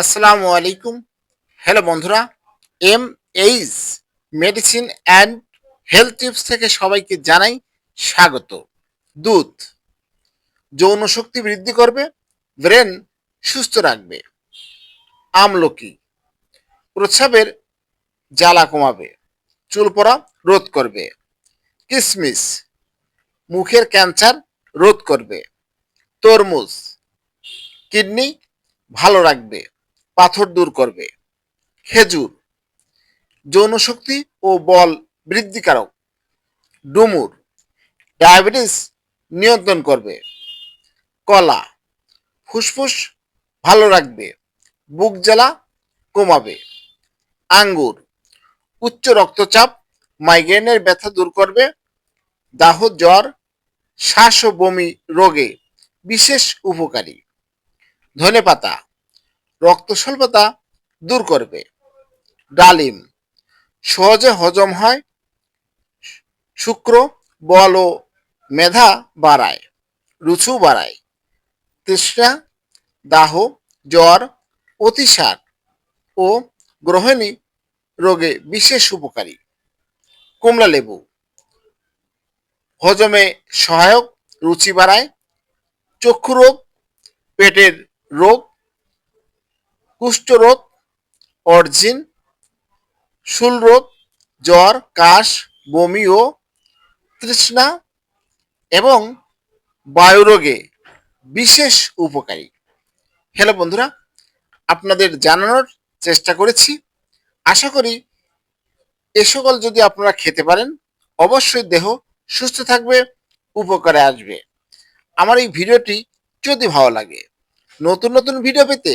আসসালামু আলাইকুম। হ্যালো বন্ধুরা M H medicine and health tips থেকে সবাইকে জানাই স্বাগত। দুধ, যৌন শক্তি বৃদ্ধি করবে, ব্রেন সুস্থ রাখবে, আমলকি, প্রস্রাবের জ্বালা কমাবে, চুল পড়া রোধ করবে, কিসমিস, মুখের ক্যান্সার রোধ করবে, তরমুজ, কিডনি ভালো রাখবে পাথর দূর করবে। খেজুর যৌনশক্তি ও বল বৃদ্ধিকারক। ডুমুর, ডায়াবেটিস নিয়ন্ত্রণ করবে। কলা, ফুসফুস ভালো রাখবে। বুক জ্বালা কমাবে। আঙ্গুর, উচ্চ রক্তচাপ, মাইগ্রেনের ব্যথা দূর করবে। দাহ, জ্বর, শ্বাস ও বমি রোগে বিশেষ উপকারী। ধনেপাতা রক্ত স্বল্পতা দূর করবে। ডালিম, সহজে হজম হয়, শুক্র, বল ও মেধা বাড়ায়, রুচু বাড়ায়। তৃষ্ণা, দাহ, জ্বর, অতিসার ও গ্রহণী রোগে বিশেষ উপকারী। কুমড়া লেবু, হজমে সহায়ক, রুচি বাড়ায় চক্ষু রোগ পেটের রোগ কুষ্ঠরোগ অর্জিন রোগ জ্বর, কাশ, বমি ও তৃষ্ণা এবং বায়ুরোগে বিশেষ উপকারী। হ্যালো বন্ধুরা, আপনাদের জানানোর চেষ্টা করেছি। আশা করি এ সকল যদি আপনারা খেতে পারেন, অবশ্যই দেহ সুস্থ থাকবে, উপকারে আসবে। আমার এই ভিডিওটি যদি ভালো লাগে, নতুন নতুন ভিডিও পেতে